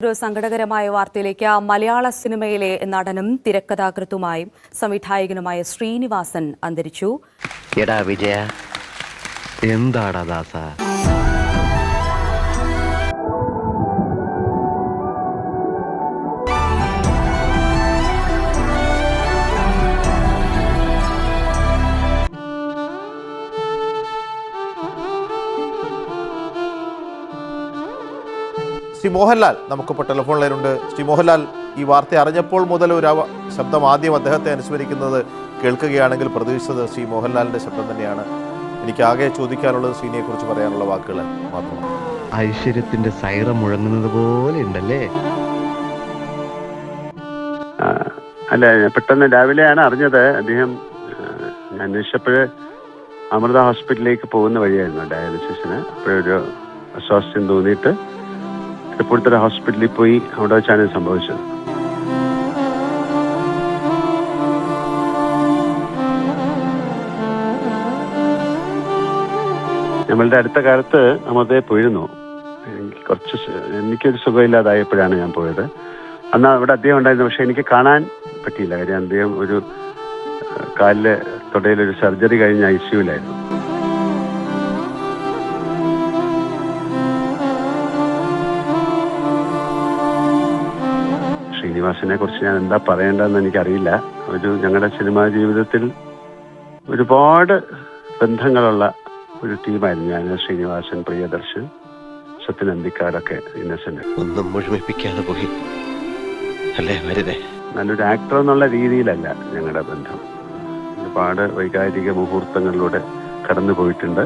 ഒരു സങ്കടകരമായ വാർത്തയിലേക്ക് മലയാള സിനിമയിലെ നടനും തിരക്കഥാകൃത്തുമായും സംവിധായകനുമായ ശ്രീനിവാസൻ അന്തരിച്ചു. എടാ വിജയ എന്താടാ ദാസ? ശ്രീ മോഹൻലാൽ നമുക്കിപ്പോൾ ടെലിഫോൺ ലൈനുണ്ട് ശ്രീ മോഹൻലാൽ ഈ വാർത്ത അറിഞ്ഞപ്പോൾ മുതൽ ഒരു ശബ്ദം ആദ്യം അദ്ദേഹത്തെ അനുസ്മരിക്കുന്നത് കേൾക്കുകയാണെങ്കിൽ പ്രതീക്ഷിച്ചത് ശ്രീ മോഹൻലാലിന്റെ ശബ്ദം തന്നെയാണ്. എനിക്ക് ആകെ ചോദിക്കാനുള്ളത് സീനിയെ കുറിച്ച് പറയാനുള്ള വാക്കുകൾ മാത്രമാണ്. ഐശ്വര്യത്തിന്റെ സൈറം മുഴങ്ങുന്നത് പോലെ ഉണ്ടല്ലേ? അല്ല പെട്ടെന്ന് രാവിലെയാണ് അറിഞ്ഞത് അദ്ദേഹം ഞാൻ അന്വേഷിച്ചപ്പോഴ് അമൃത ഹോസ്പിറ്റലിലേക്ക് പോകുന്ന വഴിയായിരുന്നു ഡയാലിസിസിന്. അപ്പോഴൊരു അസ്വാസ്ഥ്യം തോന്നിയിട്ട് തൃപ്പൂണിത്തുറ ഹോസ്പിറ്റലിൽ പോയി അവിടെ വെച്ചാണ് സംഭവിച്ചത്. നമ്മളുടെ അടുത്ത കാലത്ത് നമ്മത് പോയിരുന്നു. കുറച്ച് എനിക്കൊരു സുഖമില്ലാതായപ്പോഴാണ് ഞാൻ പോയത്. അന്ന് അവിടെ അദ്ദേഹം ഉണ്ടായിരുന്നു പക്ഷെ എനിക്ക് കാണാൻ പറ്റിയില്ല കാര്യം അദ്ദേഹം ഒരു കാലിൽ തൊടയിലൊരു സർജറി കഴിഞ്ഞ ഐ സിയുലായിരുന്നു ശ്രീനിവാസനെ കുറിച്ച് ഞാൻ എന്താ പറയേണ്ടതെന്ന് എനിക്കറിയില്ല. ഒരു ഞങ്ങളുടെ സിനിമാ ജീവിതത്തിൽ ഒരുപാട് ബന്ധങ്ങളുള്ള ഒരു ടീമായിരുന്നു ഞാൻ ശ്രീനിവാസൻ പ്രിയദർശൻ സത്യൻ അന്തിക്കാരൊക്കെ ഇന്നസെന്റ്. ഒന്നും മുഴുമിപ്പിക്കാതെ പോയി. അല്ലേ വരുതേ നല്ലൊരു ആക്ടർ എന്നുള്ള രീതിയിലല്ല ഞങ്ങളുടെ ബന്ധം. ഒരുപാട് വൈകാരിക മുഹൂർത്തങ്ങളിലൂടെ കടന്നു പോയിട്ടുണ്ട്.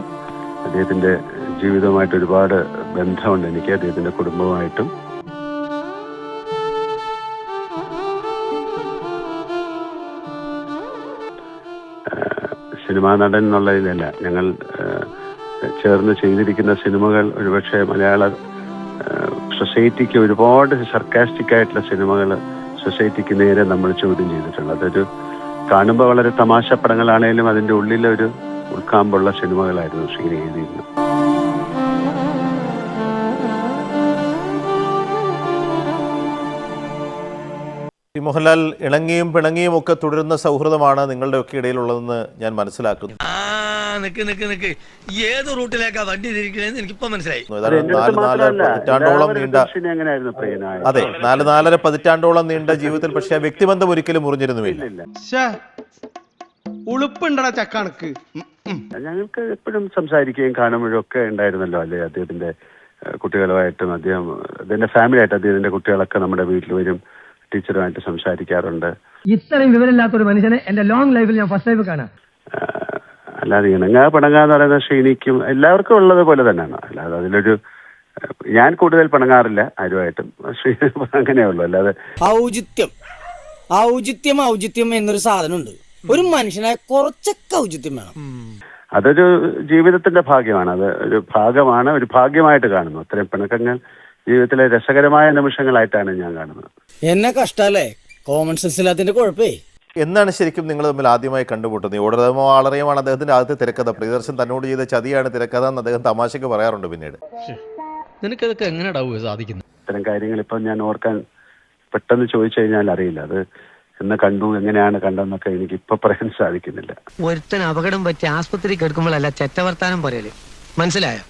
അദ്ദേഹത്തിന്റെ ജീവിതമായിട്ട് ഒരുപാട് ബന്ധമുണ്ട് എനിക്ക് അദ്ദേഹത്തിന്റെ കുടുംബവുമായിട്ടും. സിനിമാ നടൻ എന്നുള്ളതിലല്ല ഞങ്ങൾ ചേർന്ന് ചെയ്തിരിക്കുന്ന സിനിമകൾ ഒരുപക്ഷെ മലയാള സൊസൈറ്റിക്ക് ഒരുപാട് സർക്കാസ്റ്റിക് ആയിട്ടുള്ള സിനിമകൾ സൊസൈറ്റിക്ക് നേരെ നമ്മൾ ചോദ്യം ചെയ്തിട്ടുണ്ട്. അതൊരു കാണുമ്പോൾ വളരെ തമാശ പടങ്ങളാണേലും അതിന്റെ ഉള്ളിലൊരു ഉൾക്കാമ്പുള്ള സിനിമകളായിരുന്നു ശ്രീനി എഴുതിയിരുന്നത് മോഹൻലാൽ ഇണങ്ങിയും പിണങ്ങിയും ഒക്കെ തുടരുന്ന സൗഹൃദമാണ് നിങ്ങളുടെ ഒക്കെ ഇടയിലുള്ളതെന്ന് ഞാൻ മനസ്സിലാക്കുന്നു. ആ നിക്ക് നിക്ക് നിക്ക്. ഏത് റൂട്ടിലേക്കാ വണ്ടി തിരിക്കണേന്ന് എനിക്കിപ്പോ മനസ്സിലായി. നാല് നാല് പതിറ്റാണ്ടോളം നീണ്ട അതെ നാല് നാലര പതിറ്റാണ്ടോളം നീണ്ട ജീവിതത്തിൽ പക്ഷേ വ്യക്തിബന്ധം ഒരിക്കലും മുറിഞ്ഞിരുന്നുമില്ല. ഉളുപ്പുണ്ടടാ ചക്കണക്ക്. ഞങ്ങൾക്ക് എപ്പോഴും സംസാരിക്കുകയും കാണുമ്പോഴും ഒക്കെ ഉണ്ടായിരുന്നല്ലോ അല്ലേ അദ്ദേഹത്തിന്റെ കുട്ടികളുമായിട്ടും അദ്ദേഹം അദ്ദേഹത്തിന്റെ ഫാമിലി ആയിട്ട് അദ്ദേഹത്തിന്റെ കുട്ടികളൊക്കെ നമ്മുടെ വീട്ടിൽ വരും. ടീച്ചറുമായിട്ട് സംസാരിക്കാറുണ്ട്. ഇത്രയും വിവരമില്ലാത്ത ഒരു മനുഷ്യനെ എന്റെ ലോങ് ലൈഫിൽ ഞാൻ ഫസ്റ്റ് ടൈം കാണാം. അല്ലാതെ ഇണങ്ങാ പിണങ്ങാ എന്ന് പറയുന്ന ക്ഷീണിക്കും എല്ലാവർക്കും ഉള്ളത് പോലെ തന്നെയാണ്. അല്ലാതെ അതിലൊരു ഞാൻ കൂടുതൽ പിണങ്ങാറില്ല ആരുമായിട്ടും. അങ്ങനെയേ അങ്ങനെയുള്ളൂ അല്ലാതെ ഔചിത്യം. ഔചിത്യം ഔചിത്യം എന്നൊരു സാധനമുണ്ട്. ഒരു മനുഷ്യനെ കുറച്ചൊക്കെ ഔചിത്യം വേണം. അതൊരു ജീവിതത്തിന്റെ ഭാഗ്യമാണ്. അത് ഒരു ഭാഗമാണ് ഒരു ഭാഗ്യമായിട്ട് കാണുന്നു. അത്രയും പിണക്കങ്ങൾ ജീവിതത്തിലെ രസകരമായ നിമിഷങ്ങളായിട്ടാണ് ഞാൻ കാണുന്നത്. എന്നെ കഷ്ടല്ലേ കോമൺ സെൻസ് ഇല്ലാത്തതിന്റെ കുഴപ്പേ. എന്നാണ് ശരിക്കും നിങ്ങൾ തമ്മിൽ ആദ്യമായി കണ്ടുമുട്ടുന്നത്? ഓടരമോ ആളറിയുമാണ് അദ്ദേഹത്തിന്റെ ആദ്യത്തെ തിരക്കഥ. പ്രിയദർശൻ തന്നോട് ചെയ്ത ചതിയാണ് തിരക്കഥ എന്ന് അദ്ദേഹം തമാശക്ക് പറയാറുണ്ട് പിന്നീട്. നിനക്കതൊക്കെ എങ്ങനെ സാധിക്കുന്നത്? ഇത്തരം കാര്യങ്ങൾ ഇപ്പം ഞാൻ ഓർക്കാൻ പെട്ടെന്ന് ചോദിച്ചു കഴിഞ്ഞാൽ അറിയില്ല. അത് എന്ന് കണ്ടു എങ്ങനെയാണ് കണ്ടെന്നൊക്കെ എനിക്ക് ഇപ്പൊ പറയാൻ സാധിക്കുന്നില്ല. ഒരുത്തൻ അപകടം പറ്റി ആസ്പത്രി കിടക്കുമ്പോഴല്ല ചെറ്റവർത്താനം പറയൽ മനസ്സിലായോ?